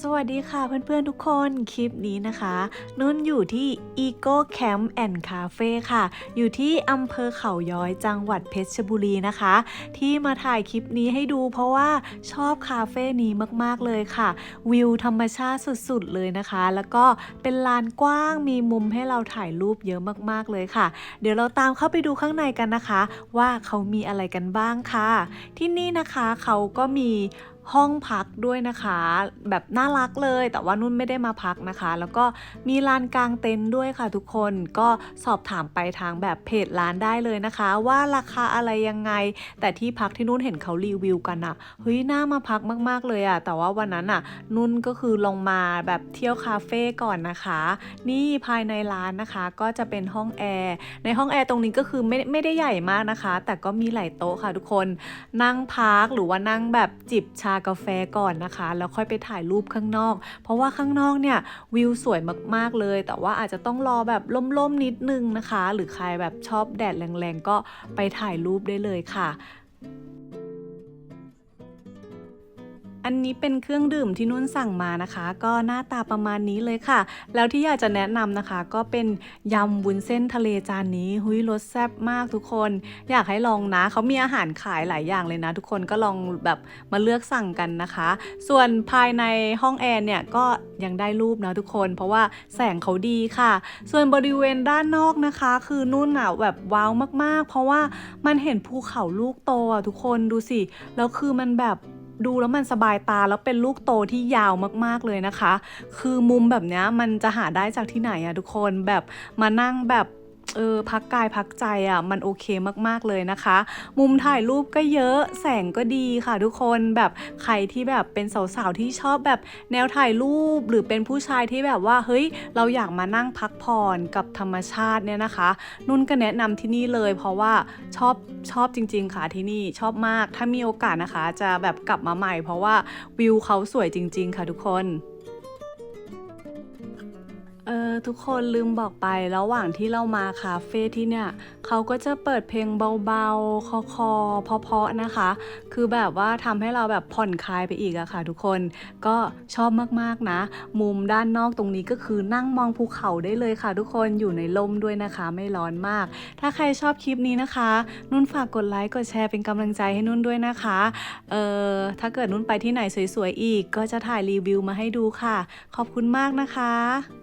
สวัสดีค่ะเพื่อนๆทุกคนคลิปนี้นะคะ นุ่นอยู่ที่ Eco Camp and Cafe ค่ะ อยู่ที่อำเภอเขาย้อยจังหวัดเพชรบุรีนะคะ ที่มาถ่ายคลิปนี้ให้ดูเพราะว่าชอบคาเฟ่นี้มากๆเลยค่ะ วิวธรรมชาติสุดๆเลยนะคะ แล้วก็เป็นลานกว้างมีมุมให้เราถ่ายรูปเยอะมากๆเลยค่ะ เดี๋ยวเราตามเข้าไปดูข้างในกันนะคะ ว่าเขามีอะไรกันบ้างค่ะ ที่นี่นะคะเขาก็มีห้องพักด้วยนะคะ แบบน่ารักเลย แต่ว่านุ่นไม่ได้มาพักนะคะ แล้วก็มีลานกลางเต็นท์ด้วยค่ะทุกคนก็สอบถามไปทางแบบเพจร้านได้เลยนะคะ ว่าราคาอะไรยังไง แต่ที่พักที่นุ่นเห็นเขารีวิวกันอะเฮ้ยน่ามาพักมาก ๆเลยอะแต่ว่าวันนั้นอะนุ่นก็คือลงมาแบบเที่ยวคาเฟ่ก่อนนะคะ นี่ภายในร้านนะคะ ก็จะเป็นห้องแอร์ในห้องแอร์ตรงนี้ก็คือไม่ไม่ได้ใหญ่มากนะคะ แต่ก็มีหลายโต๊ะค่ะทุกคน นั่งพักหรือว่านั่งแบบจิบชากาแฟก่อนนะคะ แล้วค่อยไปถ่ายรูปข้างนอก เพราะว่าข้างนอกเนี่ยวิวสวยมากๆเลย แต่ว่าอาจจะต้องรอแบบล่มๆนิดนึงนะคะ หรือใครแบบชอบแดดแรงๆก็ไปถ่ายรูปได้เลยค่ะ อันนี้เป็นเครื่องดื่มที่นุ่นสั่งมานะคะ ก็หน้าตาประมาณนี้เลยค่ะ แล้วที่อยากจะแนะนำนะคะ ก็เป็นยำวุ้นเส้นทะเลจานนี้หุยรสแซ่บมากทุกคน อยากให้ลองนะเขามีอาหารขายหลายอย่างเลยนะ ทุกคนก็ลองแบบมาเลือกสั่งกันนะคะ ส่วนภายในห้องแอร์เนี่ยก็ยังได้รูปนะทุกคน เพราะว่าแสงเขาดีค่ะ ส่วนบริเวณด้านนอกนะคะ คือนุ่นอะแบบว้าวมากๆ เพราะว่ามันเห็นภูเขาลูกโตอะทุกคนดูสิแล้วคือมันแบบ ดูแล้วมันสบายตาแล้วเป็นลูกโตที่ยาวมากๆเลยนะคะ คือมุมแบบเนี้ยมันจะหาได้จากที่ไหนอะทุกคนแบบมานั่งแบบ เออพักกายพักใจอะมันโอเคมากๆเลยนะคะ มุมถ่ายรูปก็เยอะแสงก็ดีค่ะทุกคนแบบใครที่แบบเป็นสาวๆที่ชอบแบบแนวถ่ายรูปหรือเป็นผู้ชายที่แบบว่าเฮ้ยเราอยากมานั่งพักผ่อนกับธรรมชาติเนี่ยนะคะ นุ่นก็แนะนำที่นี่เลย เพราะว่าชอบชอบจริง ๆ ค่ะที่นี่ชอบมากถ้ามีโอกาสนะคะ จะแบบกลับมาใหม่ เพราะว่าวิวเขาสวยจริง ๆ ค่ะทุกคน ออทุกคนลืมบอกไประหว่างที่เรามาคาเฟ่ที่เนี่ยเขาก็จะเปิดเพลงเบาๆ คอๆเพาะๆนะคะ คือแบบว่าทำให้เราแบบผ่อนคลายไปอีกอะค่ะทุกคนก็ชอบมากๆนะ มุมด้านนอกตรงนี้ก็คือนั่งมองภูเขาได้เลยค่ะ ทุกคนอยู่ในร่มด้วยนะคะ ไม่ร้อนมาก ถ้าใครชอบคลิปนี้นะคะ นุ่นฝากกดไลค์กดแชร์เป็นกำลังใจให้นุ่นด้วยนะคะเออถ้าเกิดนุ่นไปที่ไหนสวยๆอีก ก็จะถ่ายรีวิวมาให้ดูค่ะ ขอบคุณมากนะคะ